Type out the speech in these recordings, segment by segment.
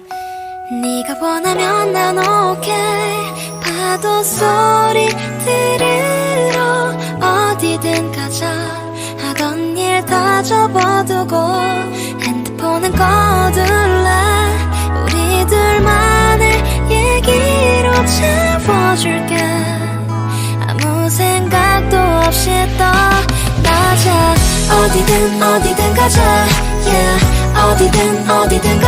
네가 원하면 난 오케이 파도 소리 들으러 어디든 가자. 하던 일 다 접어두고 핸드폰은 꺼둘래 우리 둘만의 얘기로 채워줄게. 아무 생각도 없이 떠나자. 어디든 어디든 가자. Yeah 어디든 어디든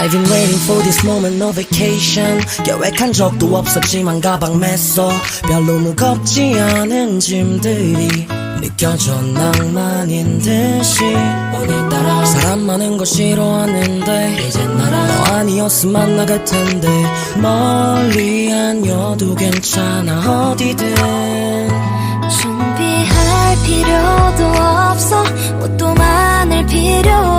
I've been waiting for this moment, no vacation. 계획한 적도 없었지만 가방 맸어. 별로 무겁지 않은 짐들이 느껴져 낭만인 듯이. 오늘따라 사람 많은 거 싫어하는데 이젠 나랑 너 아니었으면 안 나갈 텐데 멀리 아니어도 괜찮아 어디든. 준비할 필요도 없어 옷도 많을 필요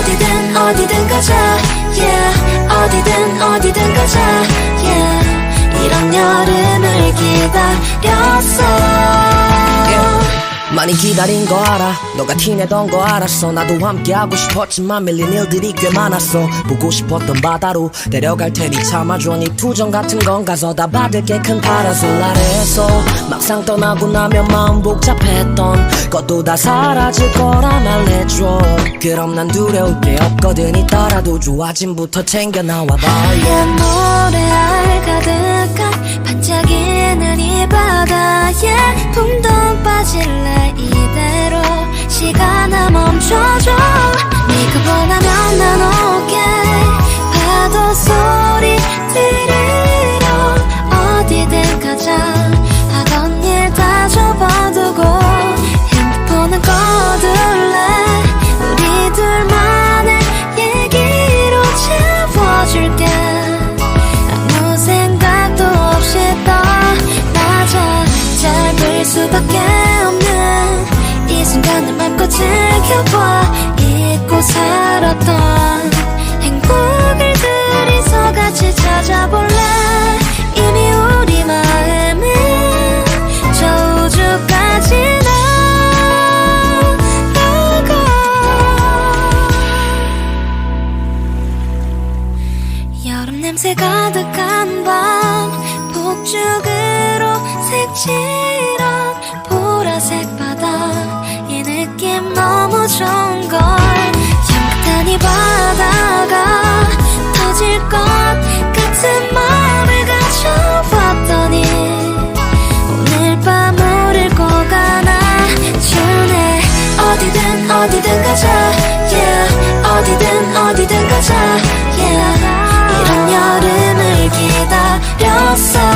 어디든 어디든 가자. Yeah. 어디든 어디든 가자. Yeah. 이런 여름을 기다렸어. 많이 기다린 거 알아. 너가 티내던 거 알았어. 나도 함께 하고 싶었지만 밀린 일들이 꽤 많았어. 보고 싶었던 바다로 데려갈 테니 참아줘. 네 투정 같은 건 가서 다 받을게 큰 파라솔 아래에서 막상 떠나고 나면 마음 복잡했던 것도 다 사라질 거라 말해줘 그럼 난 두려울 게 없거든. 있더라도 좋아짐부터 챙겨 나와봐. 하얀 모래알 가득한 반짝이는 이 바다에 붕덩 빠질래 이대로 시간 수밖에 없는 이 순간을 맘껏 즐겨봐. 잊고 살았던 행복을 둘이서 같이 찾아볼래? 이미 우리 마음은 저 우주까지 나가 여름 냄새 가득한 밤 폭죽으로 색칠한 어색하다 이 느낌 너무 좋은걸. 잠깐 이 바다가 터질 것 같은 마음을 가져봤더니 오늘 밤 우릴 꼭 안아주네. 어디든 어디든 가자. Yeah. 어디든 어디든 가자. Yeah. 이런 여름을 기다렸어.